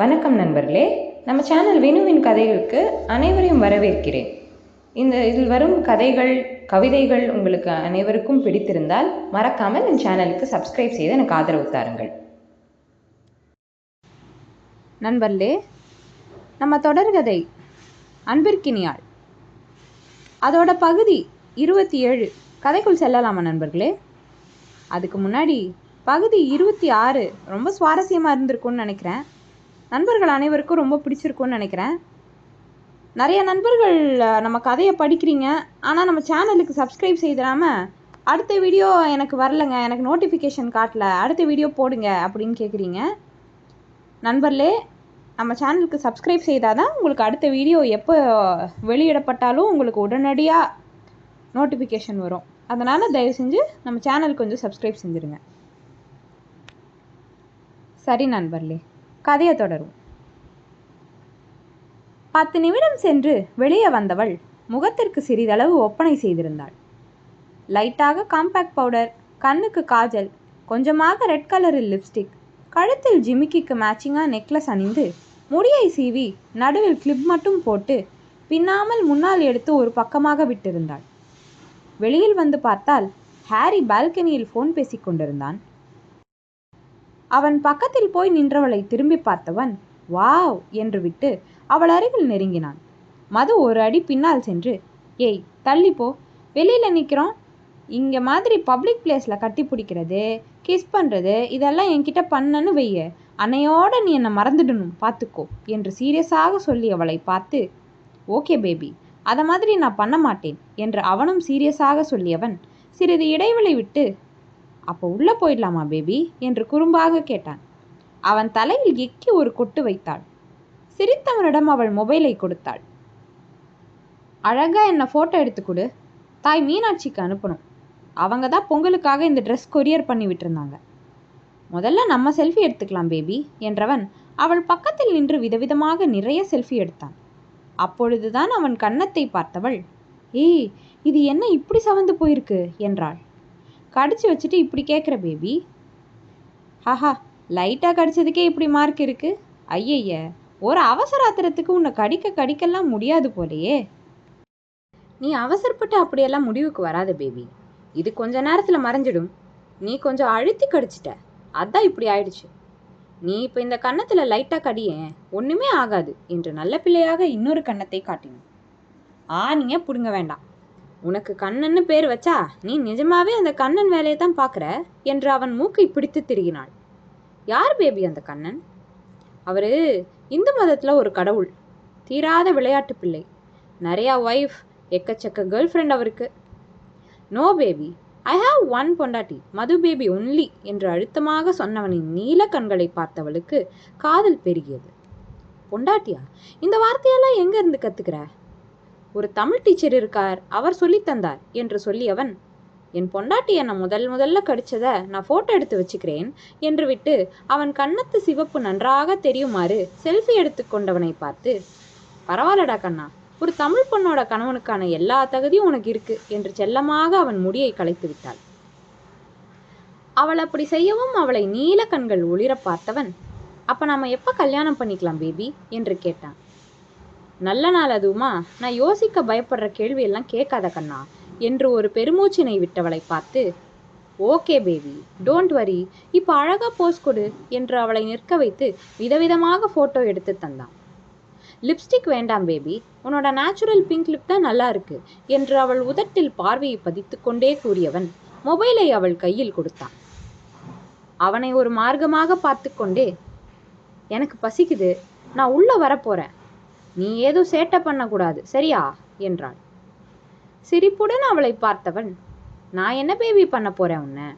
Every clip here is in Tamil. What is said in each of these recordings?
வணக்கம் நண்பர்களே. நம்ம சேனல் வினுவின் கதைகளுக்கு அனைவரையும் வரவேற்கிறேன். இந்த இதில் வரும் கதைகள் கவிதைகள் உங்களுக்கு அனைவருக்கும் பிடித்திருந்தால் மறக்காமல் என் சேனலுக்கு சப்ஸ்கிரைப் செய்து எனக்கு ஆதரவு தாருங்கள். நண்பர்களே நம்ம தொடர்கதை அன்பிற்கினியாள். அதோட பகுதி இருபத்தி ஏழு. கதைக்குள் செல்லலாமா நண்பர்களே? அதுக்கு முன்னாடி பகுதி இருபத்தி ஆறு ரொம்ப சுவாரஸ்யமாக இருந்திருக்கும்னு நினைக்கிறேன். நண்பர்கள் அனைவருக்கும் ரொம்ப பிடிச்சிருக்கும்னு நினைக்கிறேன். நிறைய நண்பர்கள் நம்ம கதையை படிக்கிறீங்க. ஆனால் நம்ம சேனலுக்கு சப்ஸ்கிரைப் செய்திடாமல் அடுத்த வீடியோ எனக்கு வரலைங்க. எனக்கு நோட்டிஃபிகேஷன் காட்டல. அடுத்த வீடியோ போடுங்க அப்படின்னு கேட்குறீங்க நண்பர்களே நம்ம சேனலுக்கு சப்ஸ்கிரைப் செய்தால் தான் உங்களுக்கு அடுத்த வீடியோ எப்போ வெளியிடப்பட்டாலும் உங்களுக்கு உடனடியாக நோட்டிஃபிகேஷன் வரும். அதனால் தயவு செஞ்சு நம்ம சேனலுக்கு கொஞ்சம் சப்ஸ்கிரைப் செஞ்சுருங்க. சரி நண்பர்களே. கதையை தொடரும். பத்து நிமிடம் சென்று வெளியே வந்தவள் முகத்திற்கு சிறிதளவு ஒப்பனை செய்திருந்தாள். லைட்டாக காம்பேக்ட் பவுடர் கண்ணுக்கு காஜல் கொஞ்சமாக ரெட் கலரில் லிப்ஸ்டிக் கழுத்தில் ஜிமிக்கிக்கு மேட்சிங்காக நெக்லஸ் அணிந்து முடியை சீவி நடுவில் கிளிப் மட்டும் போட்டு பின்னாமல் முன்னால் எடுத்து ஒரு பக்கமாக விட்டிருந்தாள். வெளியில் வந்து பார்த்தால் ஹாரி பால்கனியில் ஃபோன் பேசிக் கொண்டிருந்தான். அவன் பக்கத்தில் போய் நின்றவளை திரும்பி பார்த்தவன் வாவ் என்று விட்டு அவள் அருகில் நெருங்கினான். மது ஒரு அடி பின்னால் சென்று ஏய் தள்ளி போ. வெளியில் நிற்கிறோம் இங்கே மாதிரி பப்ளிக் பிளேஸில் கட்டி பிடிக்கிறது கிஸ் பண்ணுறது இதெல்லாம் என்கிட்ட பண்ணன்னு வைய. அன்னையோட நீ என்னை மறந்துடணும் பார்த்துக்கோ என்று சீரியஸாக சொல்லி அவளை பார்த்து ஓகே பேபி அதை மாதிரி நான் பண்ண மாட்டேன் என்று அவனும் சீரியஸாக சொல்லியவன் சிறிது இடைவெளி விட்டு அப்போ உள்ளே போயிடலாமா பேபி என்று குறும்பாக கேட்டான். அவன் தலையில் எக்கி ஒரு கொட்டு வைத்தாள். சிரித்தவனிடம் அவள் மொபைலை கொடுத்தாள். அழகாக என்னை ஃபோட்டோ எடுத்து கொடு. தாய் மீனாட்சிக்கு அனுப்பணும். அவங்க தான் பொங்கலுக்காக இந்த ட்ரெஸ் கொரியர் பண்ணி விட்டுருந்தாங்க. முதல்ல நம்ம செல்ஃபி எடுத்துக்கலாம் பேபி என்றவன் அவள் பக்கத்தில் நின்று விதவிதமாக நிறைய செல்ஃபி எடுத்தான். அப்பொழுதுதான் அவன் கன்னத்தை பார்த்தவள் ஏய் இது என்ன இப்படி சவந்து போயிருக்கு? என்றாள். கடிச்சு வச்சுட்டு இப்படி கேட்குற பேபி ஹஹா லைட்டாக கடிச்சதுக்கே இப்படி மார்க் இருக்கு. ஐயய்ய ஒரு அவசர ஆத்திரத்துக்கு உன்னை கடிக்க கடிக்கலாம் முடியாது போலையே. நீ அவசரப்பட்டு அப்படியெல்லாம் முடிவுக்கு வராத பேபி இது கொஞ்ச நேரத்தில் மறைஞ்சிடும். நீ கொஞ்சம் அழுத்தி கடிச்சிட்ட. அதான் இப்படி ஆயிடுச்சு. நீ இப்போ இந்த கன்னத்தில் லைட்டாக கடியேன் ஒன்றுமே ஆகாது என்று நல்ல பிள்ளையாக இன்னொரு கன்னத்தை காட்டினான். ஆணிய பிடுங்க வேண்டாம். உனக்கு கண்ணன்னு பேர் வச்சா நீ நிஜமாவே அந்த கண்ணன் வேலையை தான் பார்க்குற? என்று அவன் மூக்கை பிடித்து திரிகினாள். யார் பேபி அந்த கண்ணன்? அவரு இந்து மதத்தில் ஒரு கடவுள். தீராத விளையாட்டு பிள்ளை. நிறையா ஒய்ஃப் எக்கச்சக்க கேர்ள் ஃப்ரெண்ட் அவருக்கு. No baby I have one பொண்டாட்டி. மது பேபி ஒன்லி என்று அழுத்தமாக சொன்னவனின் நீல கண்களை பார்த்தவளுக்கு காதல் பெருகியது. பொண்டாட்டியா? இந்த வார்த்தையெல்லாம் எங்கேருந்து இருந்து ஒரு தமிழ் டீச்சர் இருக்கார் அவர் சொல்லித் தந்தார் என்று சொல்லியவன் என் பொண்டாட்டி என்னை முதல் முதல்ல கடிச்சத நான் ஃபோட்டோ எடுத்து வச்சுக்கிறேன் என்று விட்டு அவன் கன்னத்து சிவப்பு நன்றாக தெரியுமாறு செல்ஃபி எடுத்து கொண்டவனை பார்த்து பரவாயில்லடா கண்ணா ஒரு தமிழ் பொண்ணோட கணவனுக்கான எல்லா தகுதியும் உனக்கு இருக்கு என்று செல்லமாக அவன் முடியை கலைத்து விட்டாள். அவள் அப்படி செய்யவும் அவளை நீல கண்கள் ஒளிர பார்த்தவன் அப்ப நாம எப்ப கல்யாணம் பண்ணிக்கலாம் பேபி என்று கேட்டான். நல்ல நாள் அதுவுமா? நான் யோசிக்க பயப்படுற கேள்வியெல்லாம் கேட்காத கண்ணா. என்று ஒரு பெருமூச்சினை விட்டவளை பார்த்து ஓகே பேபி டோன்ட் வரி. இப்போ அழகாக போஸ் கொடு என்று அவளை நிற்க வைத்து விதவிதமாக ஃபோட்டோ எடுத்து தந்தான். லிப்ஸ்டிக் வேண்டாம் பேபி. உன்னோட நேச்சுரல் பிங்க் லிப் தான் நல்லா இருக்கு என்று அவள் உதட்டில் பார்வையை பதித்து கொண்டே கூறியவன் மொபைலை அவள் கையில் கொடுத்தான். அவனை ஒரு மார்க்கமாக பார்த்து கொண்டே எனக்கு பசிக்குது. நான் உள்ளே வரப்போகிறேன் நீ ஏதும் சேட்டை பண்ணக்கூடாது சரியா? என்றாள். சிரிப்புடன் அவளை பார்த்தவன் நான் என்ன பேபி பண்ண போறேன் உன்னை?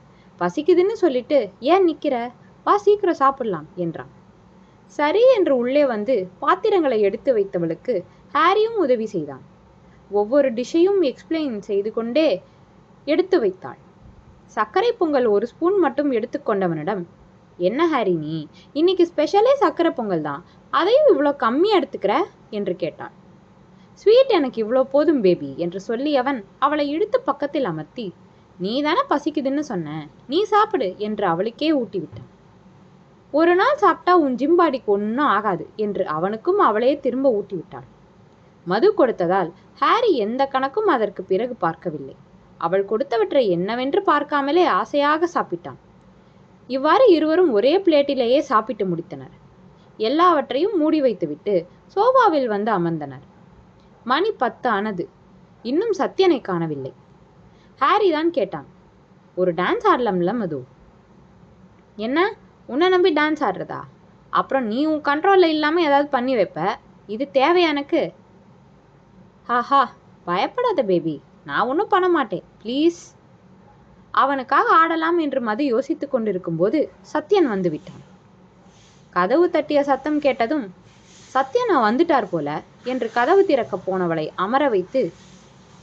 பசிக்குதுன்னு சொல்லிட்டு ஏன் நிக்கிற? வா சீக்கிரம் சாப்பிடலாம் என்றான். சரி என்று உள்ளே வந்து பாத்திரங்களை எடுத்து வைத்தவளுக்கு ஹாரியும் உதவி செய்தான். ஒவ்வொரு டிஷ்ஷையும் எக்ஸ்பிளைன் செய்து கொண்டே எடுத்து வைத்தாள். சர்க்கரை பொங்கல் ஒரு ஸ்பூன் மட்டும் எடுத்துக்கொண்டவனிடம் என்ன ஹாரி நீ? இன்னைக்கு ஸ்பெஷலே சர்க்கரை பொங்கல் தான். அதையும் இவ்வளோ கம்மியாக எடுத்துக்கிற? என்று கேட்டாள் ஸ்வீட் எனக்கு இவ்வளோ போதும் பேபி என்று சொல்லியவன் அவளை இழுத்து பக்கத்தில் அமர்த்தி நீ தானே பசிக்குதுன்னு சொன்ன நீ சாப்பிடு என்று அவளுக்கே ஊட்டிவிட்டான். ஒரு நாள் சாப்பிட்டா உன் ஜிம்பாடிக்கு ஒன்றும் ஆகாது என்று அவனுக்கும் அவளே திரும்ப ஊட்டிவிட்டாள் மது கொடுத்ததால் ஹாரி எந்த கணக்கும் அதற்கு பிறகு பார்க்கவில்லை. அவள் கொடுத்தவற்றை என்னவென்று பார்க்காமலே ஆசையாக சாப்பிட்டான். இவ்வாறு இருவரும் ஒரே பிளேட்டிலேயே சாப்பிட்டு முடித்தனர். எல்லாவற்றையும் மூடி வைத்துவிட்டு சோபாவில் வந்து அமர்ந்தனர். மணி பத்து ஆனது இன்னும் சத்யனை காணவில்லை. ஹாரி தான் கேட்டான் ஒரு டான்ஸ் ஆடலாம்ல மது? என்ன? உன்னை நம்பி டான்ஸ் ஆடுறதா? அப்புறம் நீ உன் கண்ட்ரோலில் இல்லாமல் ஏதாவது பண்ணி வைப்ப? இது தேவையா எனக்கு. ஹாஹா பயப்படாத பேபி நான் ஒன்றும் பண்ண மாட்டேன். ப்ளீஸ் அவனுக்காக ஆடலாம் என்று மது யோசித்து கொண்டிருக்கும்போது சத்யன் வந்து விட்டான். கதவு தட்டிய சத்தம் கேட்டதும் சத்யனா வந்துட்டார் போல என்று கதவு திறக்க போனவளை அமர வைத்து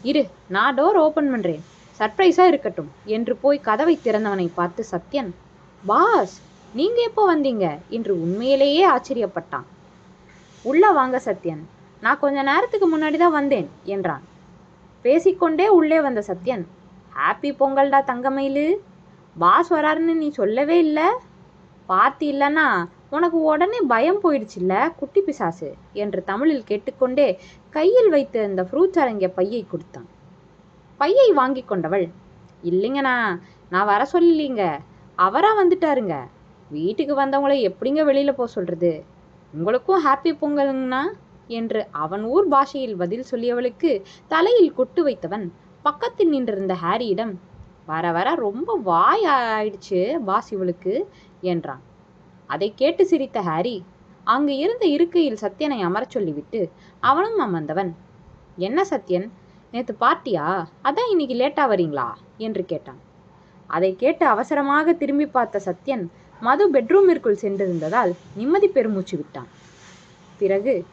இரு நான் டோர் ஓபன் பண்றேன். சர்ப்ரைஸா இருக்கட்டும் என்று போய் கதவை திறந்தவனை பார்த்து சத்யன் பாஸ் நீங்க எப்போ வந்தீங்க? என்று உண்மையிலேயே ஆச்சரியப்பட்டான். உள்ள வாங்க சத்யன் நான் கொஞ்ச நேரத்துக்கு முன்னாடி தான் வந்தேன் என்றான். பேசிக்கொண்டே உள்ளே வந்த சத்யன் ஹாப்பி பொங்கல்டா தங்கமயிலு. பாஸ் வராருன்னு நீ சொல்லவே இல்லை. பார்த்து இல்லைன்னா உனக்கு உடனே பயம் போயிடுச்சுல்ல குட்டி பிசாசு? என்று தமிழில் கேட்டுக்கொண்டே கையில் வைத்த இந்த ஃப்ரூட்ஸ் அரங்கிய பையை கொடுத்தான். பையை வாங்கி கொண்டவள் இல்லைங்கண்ணா நான் வர சொல்லலீங்க. அவராக வந்துட்டாருங்க. வீட்டுக்கு வந்தவங்களை எப்படிங்க வெளியில் போக சொல்கிறது உங்களுக்கும் ஹாப்பி பொங்கலுங்கண்ணா. என்று அவன் ஊர் பாஷையில் பதில் சொல்லியவளுக்கு தலையில் கொட்டு வைத்தவன் பக்கத்தில் நின்றிருந்த ஹாரியிடம் வர வர ரொம்ப வாய் ஆயிடுச்சு பாஸ் இவளுக்கு என்றான். அதை கேட்டு சிரித்த ஹாரி அங்கு இருந்த இருக்கையில் சத்யனை அமரச் சொல்லிவிட்டு அவனும் அமர்ந்தவன். என்ன சத்யன்? நேற்று பார்ட்டியா? அதான் இன்னைக்கு லேட்டாக வரீங்களா? என்று கேட்டான். அதை கேட்டு அவசரமாக திரும்பி பார்த்த சத்யன் மது பெட்ரூமிற்குள் சென்றிருந்ததால் நிம்மதி பெருமூச்சு விட்டான். பிறகு?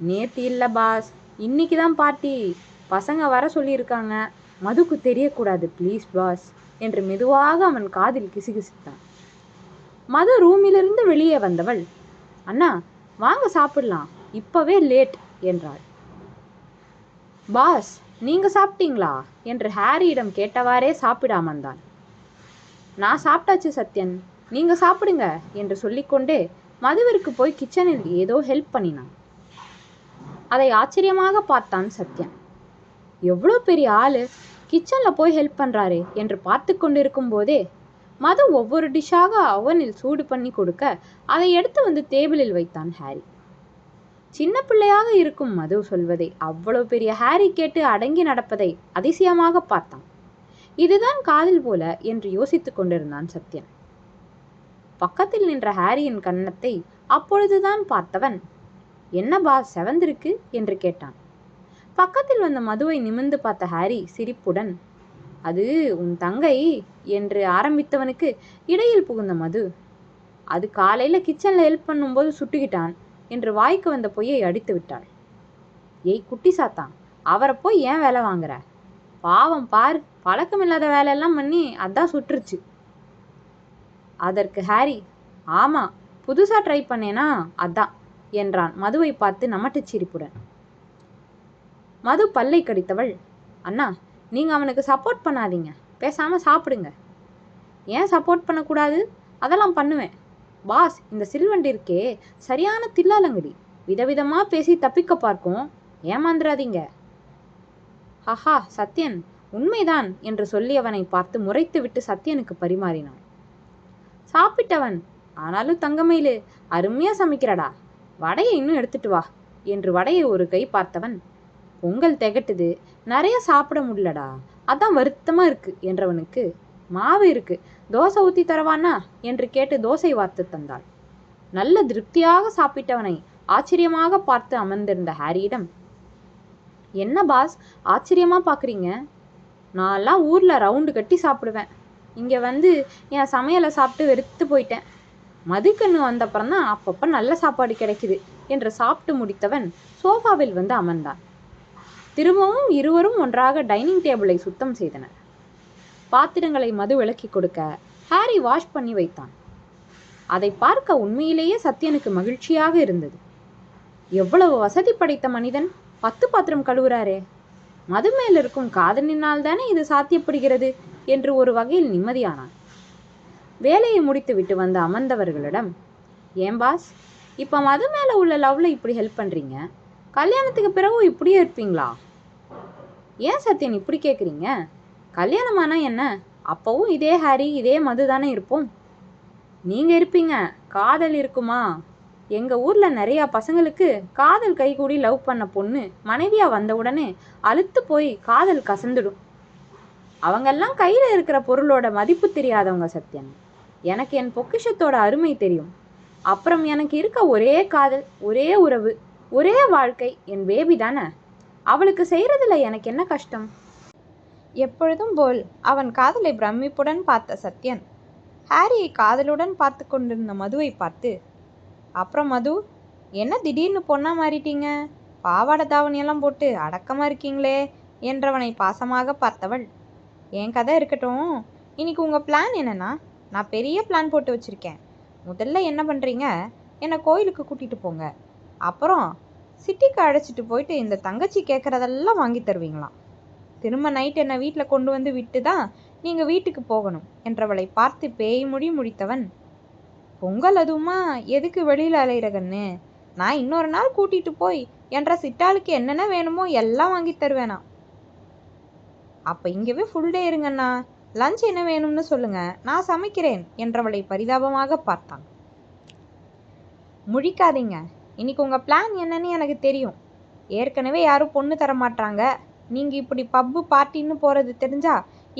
நேத்து இல்லை பாஸ். இன்னைக்கு தான் பார்ட்டி. பசங்க வர சொல்லியிருக்காங்க. மதுக்கு தெரியக்கூடாது ப்ளீஸ் பாஸ். என்று மெதுவாக அவன் காதில் கிசுகிசுத்தான். மது ரூமிலிருந்து வெளியே வந்தவள் அண்ணா வாங்க சாப்பிடலாம் இப்பவே லேட் என்றாள். பாஸ் நீங்க சாப்பிட்டீங்களா? என்று ஹாரியிடம் கேட்டவாறே சாப்பிடாமந்தான் நான் சாப்பிட்டாச்சு சத்யன். நீங்க சாப்பிடுங்க என்று சொல்லிக்கொண்டே மதுவிற்கு போய் கிச்சனில் ஏதோ ஹெல்ப் பண்ணினான். அதை ஆச்சரியமாக பார்த்தான் சத்யன். எவ்வளோ பெரிய ஆளு. கிச்சனில் போய் ஹெல்ப் பண்ணுறாரு என்று பார்த்து கொண்டிருக்கும் போதே மது ஒவ்வொரு டிஷ்ஷாக அவனில் சூடு பண்ணி கொடுக்க அதை எடுத்து வந்து டேபிளில் வைத்தான் ஹாரி. சின்ன பிள்ளையாக இருக்கும் மது சொல்வதை அவ்வளவு பெரிய ஹாரி கேட்டு அடங்கி நடப்பதை அதிசயமாக பார்த்தான். இதுதான் காதல் போல என்று யோசித்துக் கொண்டிருந்தான் சத்யன். பக்கத்தில் நின்ற ஹாரியின் கன்னத்தை அப்பொழுதுதான் பார்த்தவன் என்ன பா செவந்திருக்கு? என்று கேட்டான். பக்கத்தில் வந்த மதுவை நிமிர்ந்து பார்த்த ஹாரி சிரிப்புடன் அது உன் தங்கை என்று ஆரம்பித்தவனுக்கு இடையில் புகுந்த மது. அது காலையில கிச்சன்ல ஹெல்ப் பண்ணும்போது சுட்டுக்கிட்டான் என்று வாய்க்கு வந்த பொய்யை அடித்து விட்டாள். ஏய் குட்டி சாத்தான் அவரை போய் ஏன் வேலை வாங்குற? பாவம் பார் பழக்கமில்லாத வேலையெல்லாம் பண்ணி அதான் சுட்டுருச்சு அதற்கு ஹாரி ஆமா புதுசா ட்ரை பண்ணேனா அதான் என்றான் மதுவை பார்த்து நமட்டுச் சிரிப்புடன். மது பல்லை கடித்தவள் அண்ணா நீங்கள் அவனுக்கு சப்போர்ட் பண்ணாதீங்க. பேசாமல் சாப்பிடுங்க. ஏன் சப்போர்ட் பண்ணக்கூடாது? அதெல்லாம் பண்ணுவேன். பாஸ் இந்த சில்வண்டி இருக்கே சரியான தில்லாலங்கடி. விதவிதமாக பேசி தப்பிக்க பார்க்கும். ஏமாந்துடாதீங்க ஹஹா சத்யன். உண்மைதான் என்று சொல்லி அவனை பார்த்து முறைத்துவிட்டு சத்யனுக்கு பரிமாறினான். சாப்பிட்டவன் ஆனாலும் தங்கமயிலு அருமையா சமைக்கிறடா. வடையை இன்னும் எடுத்துட்டு வா என்று வடையை ஒரு கை பார்த்தவன் பொங்கல் திகட்டுது. நிறைய சாப்பிட முடியலடா. அதான் வருத்தமாக இருக்குது என்றவனுக்கு. மாவு இருக்கு. தோசை ஊற்றி தரவானா? என்று கேட்டு தோசை வார்த்து தந்தாள். நல்ல திருப்தியாக சாப்பிட்டவனை ஆச்சரியமாக பார்த்து அமர்ந்திருந்த ஹாரியிடம் என்ன பாஸ் ஆச்சரியமா பார்க்குறீங்க நான்லாம் ஊரில் ரவுண்டு கட்டி சாப்பிடுவேன். இங்கே வந்து என் சமையலை சாப்பிட்டு வெறுத்து போயிட்டேன். மதுக்கண்ணு வந்தப்புறம் தான் அப்பப்போ நல்ல சாப்பாடு கிடைக்குது என்று சாப்பிட்டு முடித்தவன் சோஃபாவில் வந்து அமர்ந்தான். திரும்பவும் இருவரும் ஒன்றாக டைனிங் டேபிளை சுத்தம் செய்தனர். பாத்திரங்களை மது விளக்கி கொடுக்க ஹாரி வாஷ் பண்ணி வைத்தான். அதை பார்க்க உண்மையிலேயே சத்யனுக்கு மகிழ்ச்சியாக இருந்தது. எவ்வளவு வசதி படைத்த மனிதன்? பத்து பாத்திரம் கழுவுறாரே. மது மேல் இருக்கும் காதலினால் தானே இது சாத்தியப்படுகிறது என்று ஒரு வகையில் நிம்மதியானான். வேலையை முடித்துவிட்டு வந்த அமர்ந்தவர்களிடம் ஏன் பாஸ் இப்போ மது மேலே உள்ள லவ்வில் இப்படி ஹெல்ப் பண்ணுறீங்க கல்யாணத்துக்கு பிறகும் இப்படியே இருப்பீங்களா? ஏன் சத்யன் இப்படி கேட்குறீங்க கல்யாணமானா என்ன? அப்போவும் இதே ஹாரி இதே மது தானே இருப்போம். நீங்கள் இருப்பீங்க காதல் இருக்குமா? எங்கள் ஊரில் நிறையா பசங்களுக்கு காதல் கைகூடி லவ் பண்ண பொண்ணு மனைவியாக வந்த உடனே அழுத்து போய் காதல் கசந்துடும். அவங்கெல்லாம் கையில் இருக்கிற பொருளோட மதிப்பு தெரியாதவங்க சத்யன். எனக்கு என் பொக்கிஷத்தோட அருமை தெரியும். அப்புறம் எனக்கு இருக்க ஒரே காதல் ஒரே உறவு. ஒரே வாழ்க்கை என் பேபி தானே? அவளுக்கு செய்கிறதுல எனக்கு என்ன கஷ்டம்? எப்பொழுதும் போல் அவன் காதலை பிரமிப்புடன் பார்த்த சத்யன் ஹாரியை காதலுடன் பார்த்து கொண்டிருந்த மதுவை பார்த்து அப்புறம் மது என்ன திடீர்னு பொண்ணா மாறிட்டீங்க? பாவாடை தாவணியெல்லாம் போட்டு அடக்கமாக இருக்கீங்களே என்றவனை பாசமாக பார்த்தவள் என் கதை இருக்கட்டும். இன்னைக்கு உங்கள் பிளான் என்னன்னா நான் பெரிய பிளான் போட்டு வச்சுருக்கேன். முதல்ல என்ன பண்ணுறீங்க என்னை கோயிலுக்கு கூட்டிகிட்டு போங்க. அப்புறம் சிட்டிக்கு அழைச்சிட்டு போயிட்டு இந்த தங்கச்சி கேட்குறதெல்லாம் வாங்கி தருவீங்களாம். திரும்ப நைட் என்னை வீட்டில் கொண்டு வந்து விட்டு தான் நீங்கள் வீட்டுக்கு போகணும் என்றவளை பார்த்து பேய் மொழி முடித்தவன் பொங்கல் அதுவுமா? எதுக்கு வெளியில் அலையிறகன்னு நான் இன்னொரு நாள் கூட்டிகிட்டு போய் என்ற சிட்டாளுக்கு என்னென்ன வேணுமோ எல்லாம் வாங்கி தருவேனா அப்போ இங்கேவே ஃபுல் டே இருங்கண்ணா. லஞ்ச் என்ன வேணும்னு சொல்லுங்க. நான் சமைக்கிறேன். என்றவளை பரிதாபமாக பார்த்தான். முழிக்காதீங்க. இன்னைக்கு உங்கள் பிளான் என்னன்னு எனக்கு தெரியும். ஏற்கனவே யாரும் பொண்ணு தர மாட்டாங்க நீங்கள் இப்படி பப்பு பார்ட்டின்னு போகிறது தெரிஞ்சா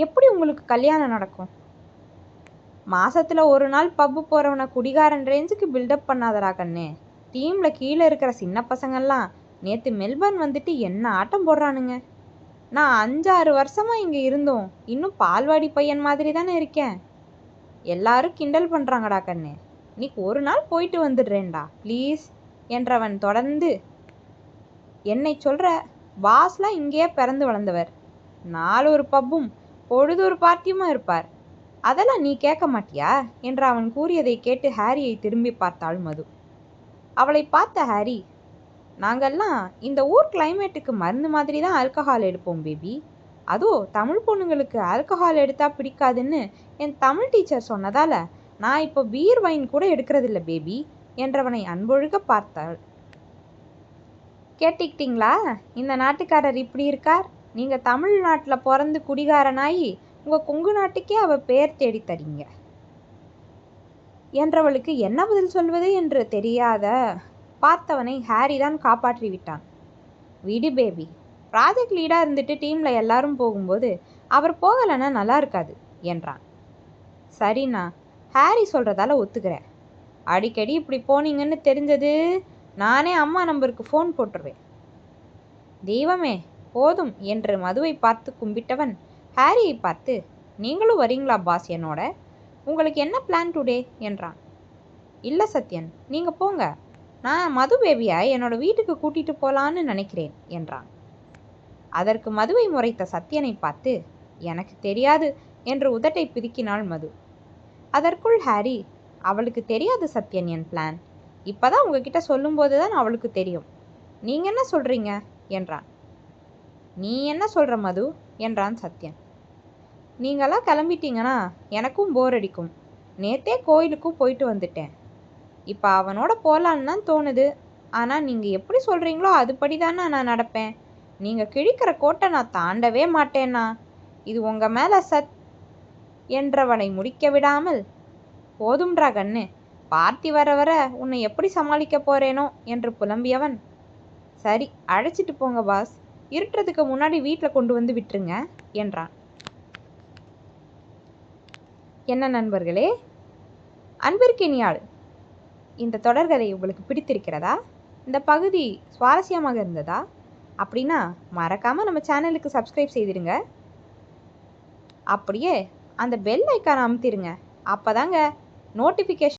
எப்படி உங்களுக்கு கல்யாணம் நடக்கும்? மாதத்தில் ஒரு நாள் பப்பு போகிறவனை குடிகாரன் ரேஞ்சுக்கு பில்டப் பண்ணாதடா கண்ணு. டீமில் கீழே இருக்கிற சின்ன பசங்கள்லாம் நேற்று மெல்பர்ன் வந்துட்டு என்ன ஆட்டம் போடுறானுங்க. நான் அஞ்சாறு வருஷமாக இங்கே இருந்தோம். இன்னும் பால்வாடி பையன் மாதிரி தானே இருக்கேன். எல்லாரும் கிண்டல் பண்ணுறாங்கடா கண்ணு. இன்னைக்கு ஒரு நாள் போயிட்டு வந்துடுறேன்டா. ப்ளீஸ் என்றவன் தொடர்ந்து என்னை சொல்கிற பாஸ்லாம் இங்கேயே பிறந்து வளர்ந்தவர். நாலு ஒரு பப்பும் பொழுது ஒரு பார்ட்டியுமா இருப்பார். அதெல்லாம் நீ கேட்க மாட்டியா? என்று அவன் கூறியதை கேட்டு ஹாரியை திரும்பி பார்த்தாள் மது. அவளை பார்த்த ஹாரி நாங்கள்லாம் இந்த ஊர் கிளைமேட்டுக்கு மருந்து மாதிரி தான் ஆல்கஹால் எடுப்போம் பேபி. அதோ தமிழ் பொண்ணுங்களுக்கு ஆல்கஹால் எடுத்தா பிடிக்காதுன்னு என் தமிழ் டீச்சர் சொன்னதால நான் இப்போ பீர் வைன் கூட எடுக்கிறதில்ல பேபி. என்றவனை அன்பொழுக பார்த்தாள். கேட்டுக்கிட்டீங்களா? இந்த நாட்டுக்காரர் இப்படி இருக்கார்? நீங்கள் தமிழ்நாட்டில் பிறந்து குடிகாரனாயி உங்கள் கொங்கு நாட்டுக்கே அவ பெயர் தேடி தரீங்க. என்றவளுக்கு என்ன பதில் சொல்வது என்று தெரியாத பார்த்தவனை ஹாரி தான் காப்பாற்றி விட்டான். விடு பேபி. ப்ராஜெக்ட் லீடாக இருந்துட்டு டீமில் எல்லாரும் போகும்போது அவர் போகலைன்னா நல்லா இருக்காது என்றான். சரிண்ணா. ஹாரி சொல்கிறதால ஒத்துக்கிறேன். அடிக்கடி இப்படி போனீங்கன்னு தெரிஞ்சது. நானே அம்மா நம்பருக்கு ஃபோன் போட்டுருவேன். தெய்வமே போதும் என்று மதுவை பார்த்து கும்பிட்டவன் ஹாரியை பார்த்து நீங்களும் வரீங்களா பாஸ் என்னோட? உங்களுக்கு என்ன பிளான் டுடே என்றான். இல்லை சத்யன் நீங்கள் போங்க. நான் மது பேபியை என்னோட வீட்டுக்கு கூட்டிட்டு போகலான்னு நினைக்கிறேன் என்றான். அதற்கு மதுவை முறைத்த சத்யனை பார்த்து எனக்கு தெரியாது என்று உதட்டை பிதுக்கினாள் மது. அதற்குள் ஹாரி அவளுக்கு தெரியாது சத்யன் என் பிளான் இப்போதான் உங்ககிட்ட சொல்லும்போது தான் அவளுக்கு தெரியும். நீங்க என்ன சொல்றீங்க? என்றான். நீ என்ன சொல்ற மது? என்றான் சத்யன். நீங்களாம் கிளம்பிட்டீங்கன்னா எனக்கும் போர் அடிக்கும். நேத்தே கோயிலுக்கும் போயிட்டு வந்துட்டேன். இப்போ அவனோட போகலான்னு தான் தோணுது. ஆனால் நீங்கள் எப்படி சொல்கிறீங்களோ அதுபடி தானே நான் நடப்பேன். நீங்கள் கிழிக்கிற கோட்டை நான் தாண்டவே மாட்டேன்னா இது உங்கள் மேலே சத் என்றவனை முடிக்க விடாமல் போதும்டா கண்ணு. பார்த்தி வர வர உன்னை எப்படி சமாளிக்க போறேனோ என்று புலம்பியவன். சரி அழைச்சிட்டு போங்க பாஸ் இருட்டுறதுக்கு முன்னாடி வீட்டில் கொண்டு வந்து விட்டுருங்க என்றான். என்ன நண்பர்களே? அன்பிற்கினியாள் இந்த தொடர்கதை உங்களுக்கு பிடித்திருக்கிறதா? இந்த பகுதி சுவாரஸ்யமாக இருந்ததா? அப்படின்னா மறக்காமல் நம்ம சேனலுக்கு சப்ஸ்கிரைப் செய்திருங்க அப்படியே அந்த பெல் ஐக்கான் அமுத்திருங்க அப்போதாங்க நோட்டிஃபிகேஷன்